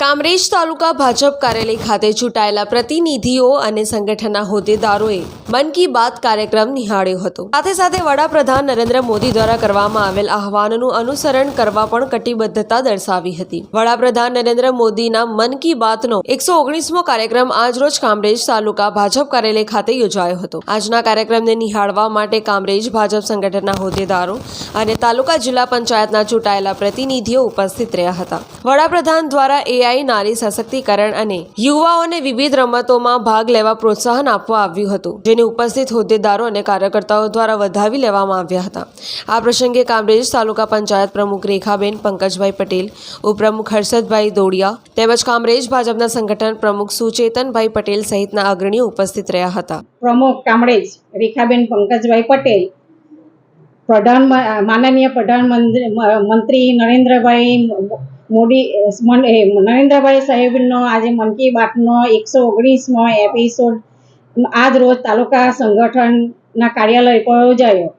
કામરેજ તાલુકા ભાજપ કાર્યાલય ખાતે ચૂંટાયેલા પ્રતિનિધિઓ અને સંગઠનના હોદ્દેદારોએ મન કી બાત કાર્યક્રમ નિહાળ્યો હતો. સાથે સાથે વડાપ્રધાન નરેન્દ્ર મોદી દ્વારા કરવામાં આવેલ આહવાનનું અનુસરણ કરવા પણ કટિબદ્ધતા દર્શાવી હતી. વડાપ્રધાન નરેન્દ્ર મોદીના મન કી બાતનો એકસો ઓગણીસમો કાર્યક્રમ આજરોજ કામરેજ તાલુકા ભાજપ કાર્યાલય ખાતે યોજાયો હતો. આજના કાર્યક્રમને નિહાળવા માટે કામરેજ ભાજપ સંગઠનના હોદ્દેદારો અને તાલુકા જિલ્લા પંચાયતના ચૂંટાયેલા પ્રતિનિધિઓ ઉપસ્થિત રહ્યા હતા. વડાપ્રધાન દ્વારા એઆઈ નારી સશક્તિકરણ અને યુવાઓને વિવિધ રમતોમાં ભાગ લેવા પ્રોત્સાહન આપવા આવ્યું હતું, જેને ઉપસ્થિત હોદ્દેદારો અને કાર્યકર્તાઓ દ્વારા વધાવી લેવામાં આવ્યા હતા. આ પ્રસંગે કામરેજ તાલુકા પંચાયત પ્રમુખ રેખાબેન પંકજભાઈ પટેલ, ઉપપ્રમુખ હર્ષદભાઈ દોડિયા તેમજ કામરેજ ભાજપના સંગઠન પ્રમુખ સુચેતનભાઈ પટેલ સહિતના અગ્રણીઓ ઉપસ્થિત રહ્યા હતા. પ્રમુખ કામરેજ રેખાબેન પંકજભાઈ પટેલ, પ્રધાન માનનીય પ્રધાનમંત્રી મંત્રી નરેન્દ્રભાઈ મોદી નરેન્દ્રભાઈ સાહેબનો આજે મન કી બાતનો એકસો ઓગણીસમો એપિસોડ આજ રોજ તાલુકા સંગઠનના કાર્યાલય પર યોજાયો.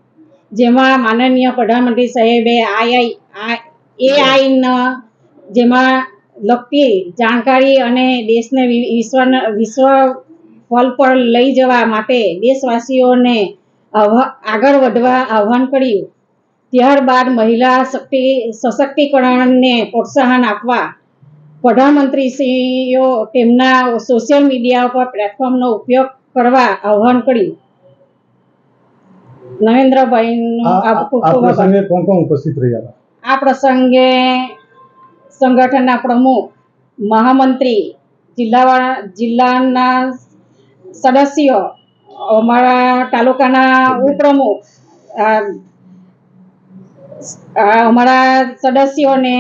જેમાં માનનીય પ્રધાનમંત્રી સાહેબે આઈઆઈ એઆઈના જેમાં લગતી જાણકારી અને દેશને વિશ્વના, વિશ્વ ફલ પર લઈ જવા માટે દેશવાસીઓને આગળ વધવા આહ્વાન કર્યું. ત્યારબાદ મહિલા શક્તિ સશક્તિકરણને પ્રોત્સાહન આપવા પ્રધાનમંત્રીશ્રીઓ તેમના સોશિયલ મીડિયા પર પ્લેટફોર્મનો ઉપયોગ કરવા આહ્વાન કર્યું નરેન્દ્રભાઈનો આ. પ્રસંગે કોણ કોણ ઉપસ્થિત રહ્યા આ પ્રસંગે સંગઠનના પ્રમુખ મહામંત્રી જિલ્લા જિલ્લાના સદસ્યો અમારા તાલુકાના ઉપપ્રમુખ અમારા સદસ્યો ને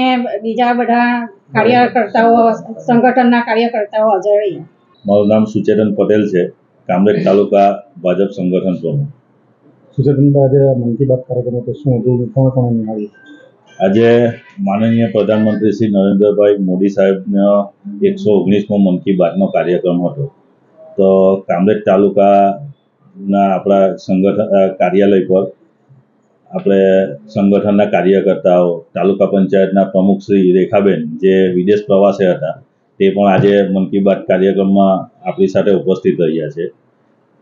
બીજા બધા કાર્યકર્તાઓ સંગઠનના કાર્યકર્તાઓ હાજર રહ્યા મારું નામ સુચેતન પટેલ છે. કામરેજ તાલુકા ભાજપ સંગઠન પ્રમુખ. સુચેતનભાઈ આજે મન કી બાત કાર્યક્રમ તો શું હતું? કોણ કોણ નિહાળ્યું આજે માનનીય પ્રધાનમંત્રી શ્રી નરેન્દ્રભાઈ મોદી સાહેબનો એકસો ઓગણીસમો મન કી બાતનો કાર્યક્રમ હતો. તો કામરેજ તાલુકાના આપણા સંગઠન કાર્યાલય પર આપણે સંગઠનના કાર્યકર્તાઓ, તાલુકા પંચાયતના પ્રમુખ શ્રી રેખાબેન, જે વિદેશ પ્રવાસે હતા, તે પણ આજે મન કી બાત કાર્યક્રમમાં આપણી સાથે ઉપસ્થિત રહ્યા છે.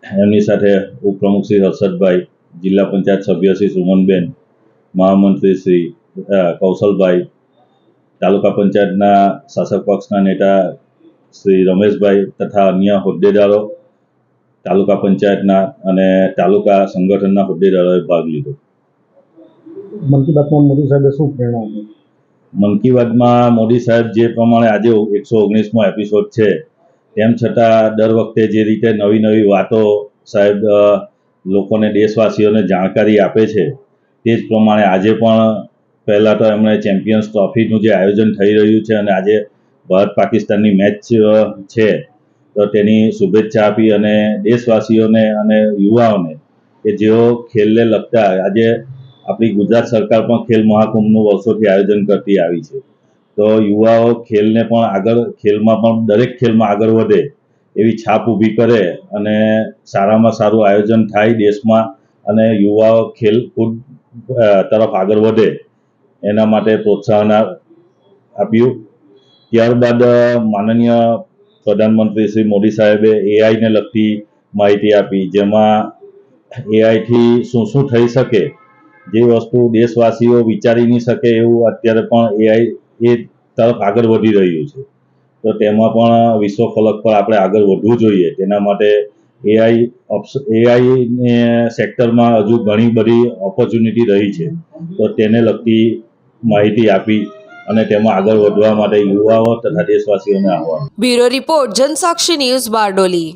એમની સાથે ઉપપ્રમુખ શ્રી હર્ષદભાઈ, જિલ્લા પંચાયત સભ્ય શ્રી સુમનબેન, મહામંત્રી શ્રી કૌશલભાઈ, તાલુકા પંચાયતના શાસક પક્ષના નેતા શ્રી રમેશભાઈ તથા અન્ય હોદ્દેદારો, તાલુકા પંચાયતના અને તાલુકા સંગઠનના હોદ્દેદારોએ ભાગ લીધો. મન કી બાતમાં મોદી સાહેબે શું પ્રેરણા આપી? મન કી બાતમાં મોદી સાહેબ જે પ્રમાણે આજે એકસો ઓગણીસમો એપિસોડ છે, તેમ છતાં દર વખતે જે રીતે નવી નવી વાતો સાહેબ લોકોને દેશવાસીઓને જાણકારી આપે છે, તે જ પ્રમાણે આજે પણ પહેલાં તો એમણે ચેમ્પિયન્સ ટ્રોફીનું જે આયોજન થઈ રહ્યું છે અને આજે ભારત પાકિસ્તાનની મેચ છે, તો તેની શુભેચ્છા આપી અને દેશવાસીઓને અને યુવાઓને કે જેઓ ખેલને લગતા આજે આપણી ગુજરાત સરકાર પણ ખેલ મહાકુંભનું વર્ષોથી આયોજન કરતી આવી છે. તો યુવાઓ ખેલને પણ આગળ ખેલમાં પણ દરેક ખેલમાં આગળ વધે એવી છાપ ઊભી કરે અને સારામાં સારું આયોજન થાય દેશમાં અને યુવાઓ ખેલકૂદ અ, તરફ આગળ વધે એના માટે પ્રોત્સાહન આપ્યું. ત્યારબાદ માનનીય પ્રધાનમંત્રી શ્રી મોદી સાહેબે એઆઈને લગતી માહિતી આપી જેમાં એઆઈથી શું શું થઈ શકે જે વસ્તુ દેશવાસીઓ વિચારી નહીં શકે એવું અત્યારે પણ એઆઈ એ તરફ આગળ વધી રહ્યું છે. તો તેમાં પણ વિશ્વ ફલક પર આપણે આગળ વધવું જોઈએ. તેના માટે એઆઈ એઆઈ સેક્ટરમાં હજુ ઘણી બધી ઓપોર્ચ્યુનિટી રહી છે. તો તેને લગતી માહિતી આપી અને તેમાં આગળ વધવા માટે યુવાઓ તથા દેશવાસીઓને આહવાન. Bureau report Jansakshi news Bardoli.